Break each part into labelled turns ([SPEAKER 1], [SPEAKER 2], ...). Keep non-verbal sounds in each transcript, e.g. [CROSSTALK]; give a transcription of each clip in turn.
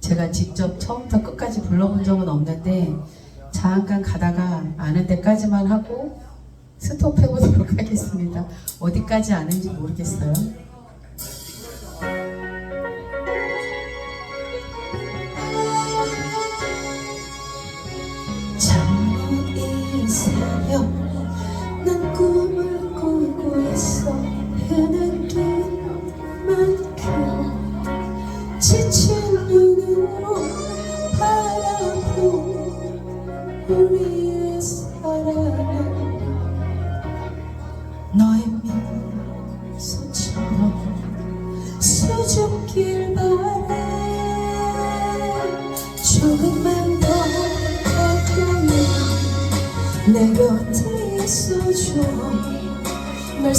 [SPEAKER 1] 제가 직접 처음부터 끝까지 불러본 적은 없는데 잠깐 가다가 아는 데까지만 하고 스톱해보도록 [LAUGHS] 하겠습니다. 어디까지 아는지 모르겠어요.
[SPEAKER 2] 잘못 인사여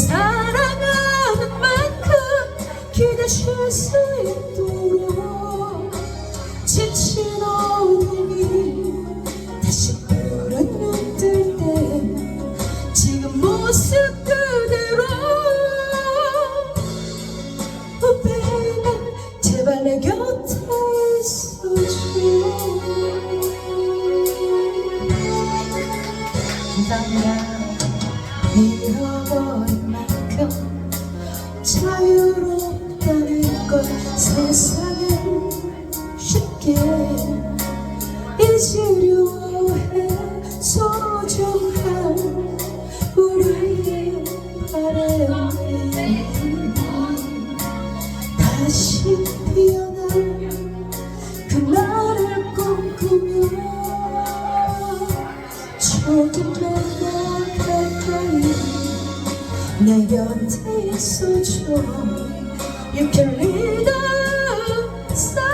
[SPEAKER 2] 사랑하는 만큼 기대 쉴수 있도록 더 가까이 내 곁에 있어줘. You can lead the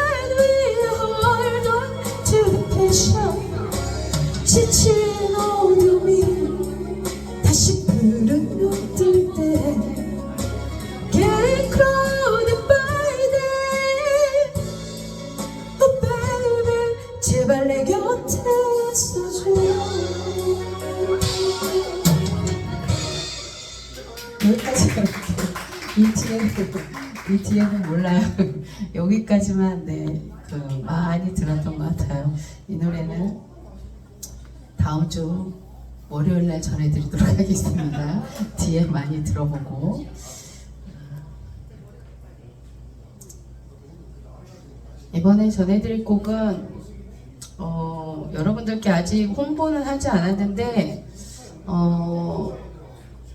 [SPEAKER 1] 뒤에는 몰라요. [LAUGHS] 여기까지만 네 그 많이 들었던 것 같아요. 이 노래는 다음 주 월요일 날 전해드리도록 [LAUGHS] 하겠습니다. 뒤에 많이 들어보고 이번에 전해드릴 곡은 어, 여러분들께 아직 홍보는 하지 않았는데 어,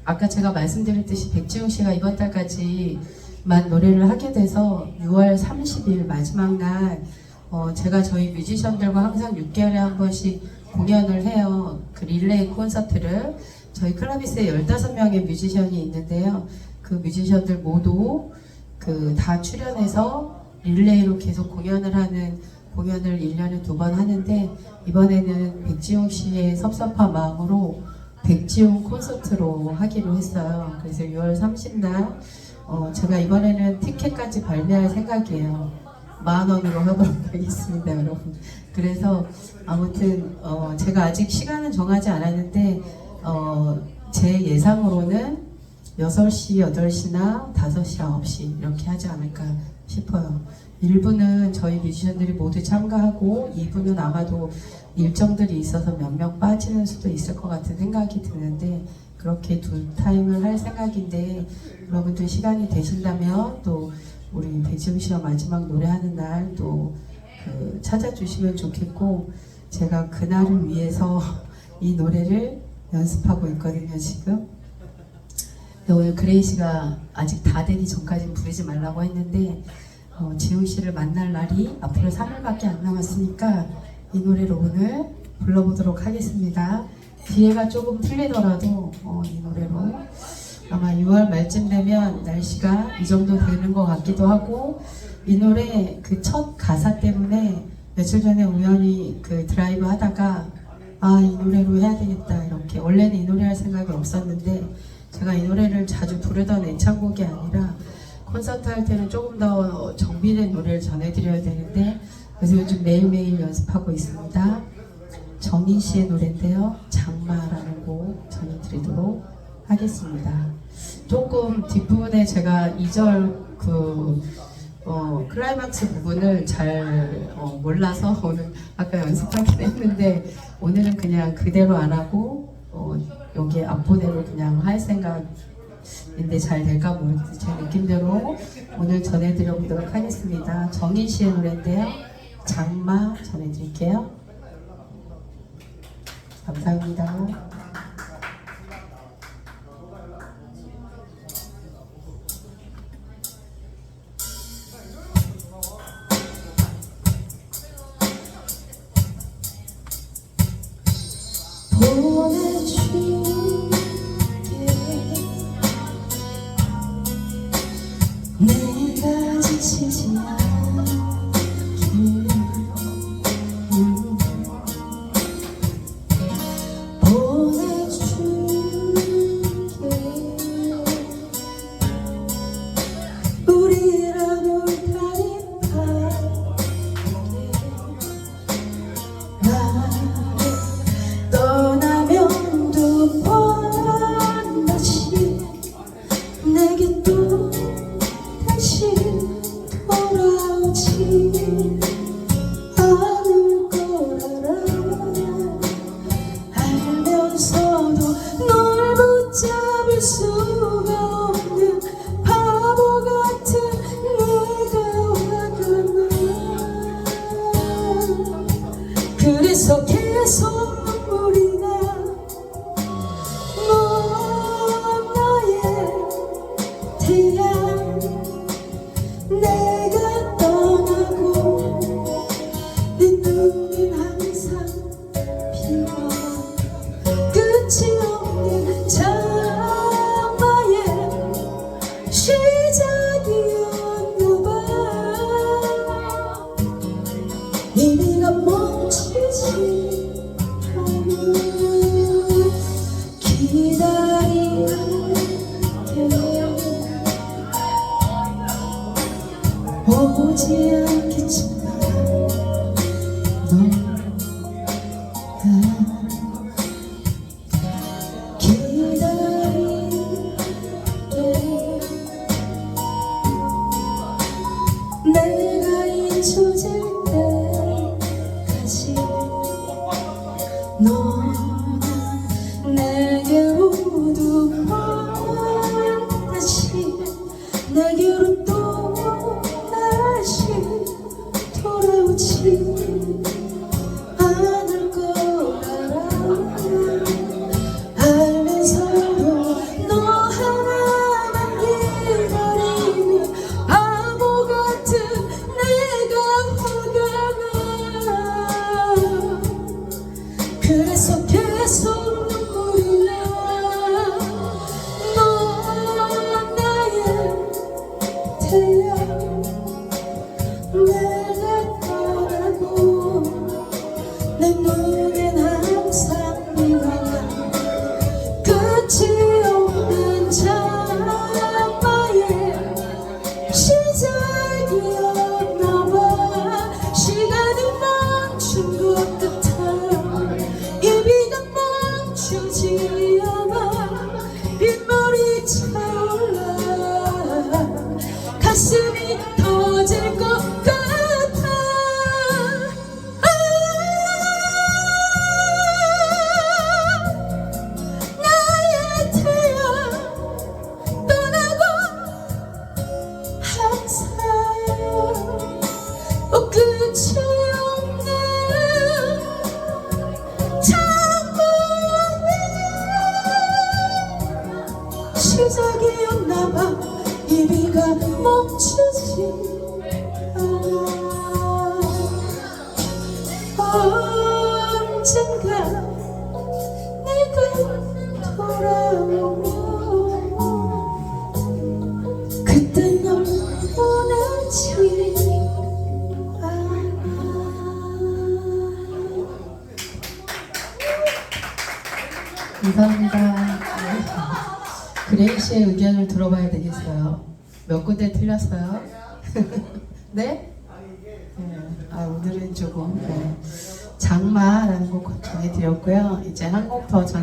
[SPEAKER 1] 아까 제가 말씀드렸듯이 백지웅 씨가 이번 달까지 만 노래를 하게 돼서 6월 30일 마지막 날 어, 제가 저희 뮤지션들과 항상 6개월에 한 번씩 공연을 해요. 그 릴레이 콘서트를 저희 클라비스에 15명의 뮤지션이 있는데요. 그 뮤지션들 모두 그 다 출연해서 릴레이로 계속 공연을 하는 공연을 1년에 두 번 하는데 이번에는 백지용 씨의 섭섭한 마음으로 백지용 콘서트로 하기로 했어요. 그래서 6월 30날 어, 제가 이번에는 티켓까지 발매할 생각이에요. 만 원으로 하도록 [LAUGHS] 하겠습니다, 여러분. 그래서 아무튼 어, 제가 아직 시간은 정하지 않았는데 어, 제 예상으로는 6시, 8시나 5시, 9시 이렇게 하지 않을까 싶어요. 1부는 저희 뮤지션들이 모두 참가하고 2부는 아마도 일정들이 있어서 몇 명 빠지는 수도 있을 것 같은 생각이 드는데 그렇게 두 타임을 할 생각인데 여러분들 시간이 되신다면 또 우리 백지웅 씨와 마지막 노래하는 날 또 그 찾아주시면 좋겠고 제가 그날을 위해서 [LAUGHS] 이 노래를 연습하고 있거든요 지금 근데 오늘 그레이 씨가 아직 다 되기 전까지 부르지 말라고 했는데 어, 지웅 씨를 만날 날이 앞으로 3일밖에 안 남았으니까 이 노래를 오늘 불러보도록 하겠습니다. 기회가 조금 틀리더라도 어, 이 노래로 아마 6월 말쯤 되면 날씨가 이 정도 되는 것 같기도 하고 이 노래 그 첫 가사 때문에 며칠 전에 우연히 그 드라이브 하다가 아 이 노래로 해야 되겠다 이렇게 원래는 이 노래 할 생각이 없었는데 제가 이 노래를 자주 부르던 애창곡이 아니라 콘서트 할 때는 조금 더 정비된 노래를 전해드려야 되는데 그래서 요즘 매일매일 연습하고 있습니다. 정인 씨의 노래인데요. 장마라는 곡 전해드리도록 하겠습니다. 조금 뒷부분에 제가 2절 그 어, 클라이막스 부분을 잘 어, 몰라서 오늘 아까 연습하긴 했는데 오늘은 그냥 그대로 안 하고 어, 여기 안보대로 그냥 할 생각인데 잘 될까 모르겠어요. 제 느낌대로 오늘 전해드려보도록 하겠습니다. 정인 씨의 노래인데요. 장마 전해드릴게요. 감사합니다.
[SPEAKER 2] Jesus. 언젠가 내가 돌아오면 그때 널 원하지
[SPEAKER 1] 감사합니다. 네. 그레이 씨의 의견을 들어봐야 되겠어요. 몇 군데 틀렸어요? [LAUGHS] 네? 네. 아, 오늘은 조금. 네. 장마라는 곡 전해드렸고요. 이제 한 곡 더 전해